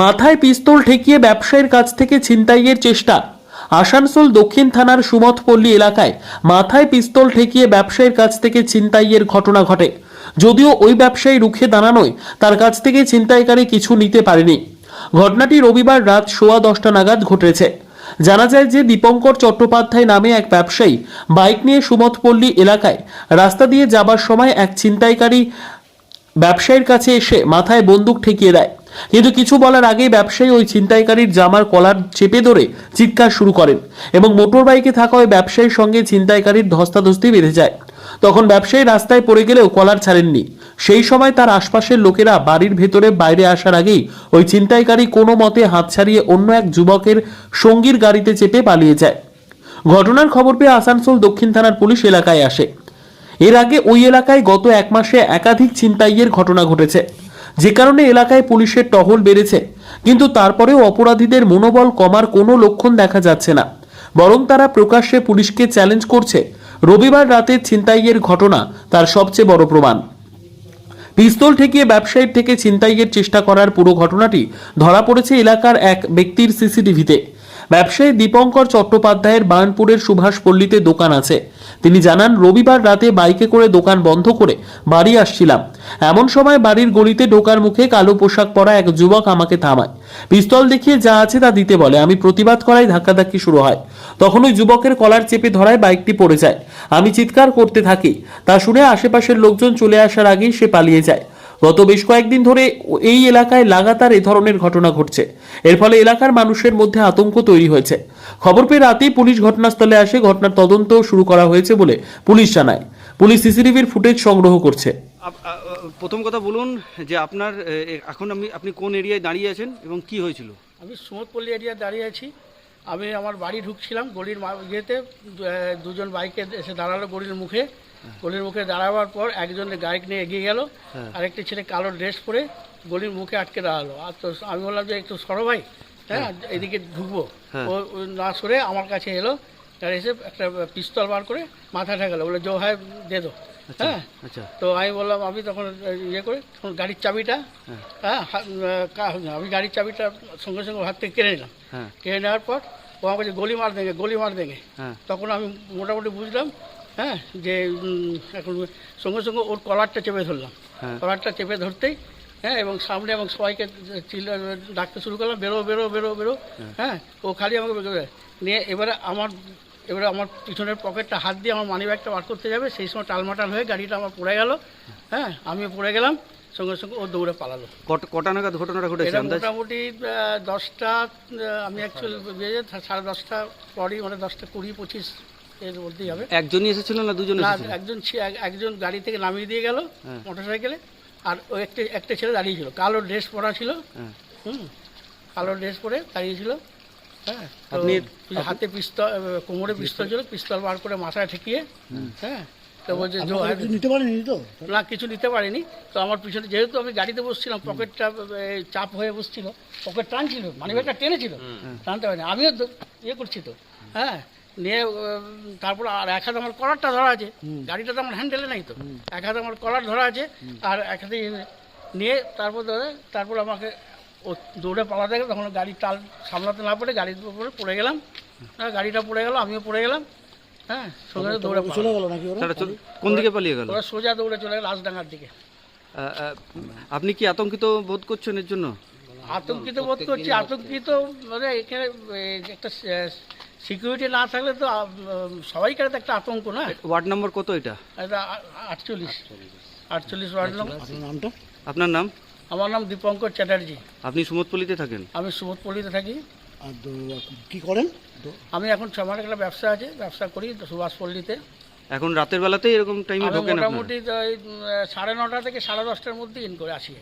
মাথায় পিস্তল ঠেকিয়ে ব্যবসায়ীর কাছ থেকে ছিনতাইয়ের চেষ্টা। আসানসোল দক্ষিণ থানার সুমথপল্লী এলাকায় মাথায় পিস্তল ঠেকিয়ে ব্যবসায়ীর কাছ থেকে ছিনতাইয়ের ঘটনা ঘটে। যদিও ওই ব্যবসায়ী রুখে দাঁড়ানোয়, তার কাছ থেকে ছিনতাইকারী কিছু নিতে পারেনি। ঘটনাটি রবিবার রাত সোয়া দশটা নাগাদ ঘটেছে। জানা যায় যে দীপঙ্কর চট্টোপাধ্যায় নামে এক ব্যবসায়ী বাইক নিয়ে সুমথপল্লী এলাকায় রাস্তা দিয়ে যাবার সময় এক ছিনতাইকারী ব্যবসায়ীর কাছে এসে মাথায় বন্দুক ঠেকিয়ে দেয়। কিন্তু কিছু বলার আগেই ব্যবসায়ী ওই ছিনতাইকারীর জামার কলার চেপে ধরে চিৎকার শুরু করেন এবং মোটর বাইকে থাকা ওই ব্যবসায়ীর সঙ্গে ছিনতাইকারীর ধস্তাধস্তি বেঁধে যায়। তখন ব্যবসায়ী রাস্তায় পড়ে গেলেও কলার ছাড়েননি। সেই সময় তার আশপাশের লোকেরা বাড়ির ভেতরে বাইরে আসার আগেই ওই ছিনতাইকারী কোনো মতে হাত ছাড়িয়ে অন্য এক যুবকের সঙ্গীর গাড়িতে চেপে পালিয়ে যায়। ঘটনার খবর পেয়ে আসানসোল দক্ষিণ থানার পুলিশ এলাকায় আসে। এর আগে ওই এলাকায় গত এক মাসে একাধিক ছিনতাইয়ের ঘটনা ঘটেছে। যে কারণে এলাকায় পুলিশের টহল বেড়েছে। কিন্তু তারপরেও অপরাধীদের মনোবল কমার কোনো লক্ষণ দেখা যাচ্ছে না। বরং তারা প্রকাশ্যে পুলিশকে চ্যালেঞ্জ করছে। রবিবার রাতে ছিনতাইয়ের ঘটনা তার সবচেয়ে বড় প্রমাণ। পিস্তল ঠেকিয়ে ব্যবসায়ীর থেকে ছিনতাইয়ের চেষ্টা করার পুরো ঘটনাটি ধরা পড়েছে এলাকার এক ব্যক্তির সিসিটিভিতে। ব্যবসায়ী দীপঙ্কর চট্টোপাধ্যায়ের বার্নপুরের সুভাষপল্লীতে দোকান আছে। তিনি জানান, রবিবার রাতে বাইকে করে দোকান বন্ধ করে বাড়ি আসছিলাম। এমন সময় বাড়ির গলিতে ঢোকার মুখে কালো পোশাক পরা এক যুবক আমাকে থামায়। পিস্তল দেখিয়ে যা আছে তা দিতে বলে। আমি প্রতিবাদ করায় ধাক্কাধাক্কি শুরু হয়। তখন ওই যুবকের কলার চেপে ধরায় বাইকটি পড়ে যায়। আমি চিৎকার করতে থাকি। তা শুনে আশেপাশের লোকজন চলে আসার আগেই সে পালিয়ে যায়। গত বেশ কয়েকদিন ধরে এই এলাকায় লাগাতার এ ধরনের ঘটনা ঘটছে। এর ফলে এলাকার মানুষের মধ্যে আতঙ্ক তৈরি হয়েছে। খবর পেয়ে রাতেই পুলিশ ঘটনাস্থলে আসে। ঘটনার তদন্ত শুরু করা হয়েছে বলে পুলিশ জানায়। পুলিশ সিসিটিভির ফুটেজ সংগ্রহ করছে। প্রথম কথা বলুন যে আপনার এখন আপনি আপনি কোন এরিয়ায় দাঁড়িয়ে আছেন এবং কি হয়েছিল? আমি সুমতপল্লী এরিয়া দাঁড়িয়ে আছি। আমি আমার বাড়ি ঢুকছিলাম গলির মা- ইয়েতে দুজন বাইকে এসে দাঁড়াল গলির মুখে। গলির মুখে দাঁড়াবার পর একজন বাইক নিয়ে এগিয়ে গেল আরেকটি ছেলে কালো ড্রেস পরে গলির মুখে আটকে দাঁড়াল। আর তো আমি বললাম যে একটু সরো ভাই হ্যাঁ এদিকে ঢুকবো। হ্যাঁ। ও না সরে আমার কাছে এলো আর এসে একটা পিস্তল বার করে মাথা ঠেকালো বলে জো হয় দে দো হ্যাঁ। আচ্ছা। তো আমি বললাম আমি তখন ইয়ে করে তখন গাড়ির চাবিটা হ্যাঁ। আমি গাড়ির চাবিটা সঙ্গে সঙ্গে হাত থেকে কেড়ে নিলাম। হ্যাঁ। কেড়ে নেওয়ার পর ও আমাকে গলি মার দেঙ্গে গলি মার দেঙ্গে হ্যাঁ। তখন আমি মোটামুটি বুঝলাম হ্যাঁ যে এখন সঙ্গে সঙ্গে ওর কলারটা চেপে ধরলাম। হ্যাঁ। কলারটা চেপে ধরতেই হ্যাঁ এবং সামনে এবং সবাইকে ডাকতে শুরু করলাম বেরো বেরো বেরো বেরো। হ্যাঁ। ও খালি আমাকে নিয়ে এবারে আমার এবারে আমার পিছনের পকেটটা হাত দিয়ে আমার মানি ব্যাগটা বার করতে যাবে সেই সময় টালমাটাল হয়ে গাড়িটা আমার পড়ে গেল। হ্যাঁ আমিও পড়ে গেলাম সঙ্গে সঙ্গে ও দৌড়ে পালালো। কট- নাগাদ ঘটনাটা ঘটেছে? মোটামুটি দশটা আমি অ্যাকচুয়ালি বেজে সাড়ে দশটা পরই মানে দশটা কুড়ি পঁচিশ এর মধ্যেই হবে। একজনই এসেছিল না দুজন একজন একজন গাড়ি থেকে নামিয়ে দিয়ে গেল হ্যাঁ। মোটর সাইকেলে আর ও একটা একটা ছেলে দাঁড়িয়ে ছিল। কালো ড্রেস পরা ছিল। হ্যাঁ। হুম কালো ড্রেস পরে দাঁড়িয়ে ছিল। হ্যাঁ আপনি- হাতে পিস্তল কোমরে পিস্তল ছিল পিস্তল বার করে মাথায় ঠেকিয়ে হ্যাঁ তো বলছে জো নিতে পারেনি তো। না কিছু নিতে পারিনি তো আমার পিছনে যেহেতু আমি গাড়িতে বসছিলাম পকেটটা চাপ হয়ে বসছিল পকেট টানছিল মানে ব্যাগটা টেনেছিল টানতে পারিনি আমিও তো ইয়ে করছি তো হ্যাঁ নিয়ে তারপর আর এক হাতে আমার কলারটা ধরা আছে গাড়িটা তো আমার হ্যান্ডেলে নাই তো এক হাতে আমার কলার ধরা আছে আর এক হাতে ইয়ে- নিয়ে তারপর ধরে তারপর আমাকে ও দৌড়ে পালাতে গেল তখন গাড়ি টাল সামলাতে না পারে গাড়ির উপরে পড়ে গেলাম। হ্যাঁ গাড়িটা পড়ে গেল আমিও পড়ে গেলাম। হ্যাঁ সঙ্গে দৌড়ে চলে গেল নাকি ওরা? কোন দিকে পালিয়ে গেল? ওরা সোজা দৌড়ে চলে গেল লাশডাঙ্গার দিকে। আপনি কি আতঙ্কিত বোধ করছেন এর জন্য? আতঙ্কিত বোধ করছি আতঙ্কিত মানে এখানে একটা সিকিউরিটি না থাকলে তো সবাইকার তো একটা আতঙ্ক না? ওয়ার্ড নম্বর কত এটা? এটা আটচল্লিশ। আটচল্লিশ ওয়ার্ড নম্বর আপনার নামটা? আপনার নাম? আমার নাম দীপঙ্কর চ্যাটার্জি। আপনি সুমতপল্লিতে থাকেন? আমি সুমতপল্লিতে থাকি। আর কি করেন? তো আমি এখন আমার একটা ব্যবসা আছে ব্যবসা করি সুভাষপল্লিতে। এখন রাতের বেলাতেই এরকম টাইমে ঢোকেন মোটামুটি সাড়ে নটা থেকে সাড়ে দশটার মধ্যে ইন করে আসি।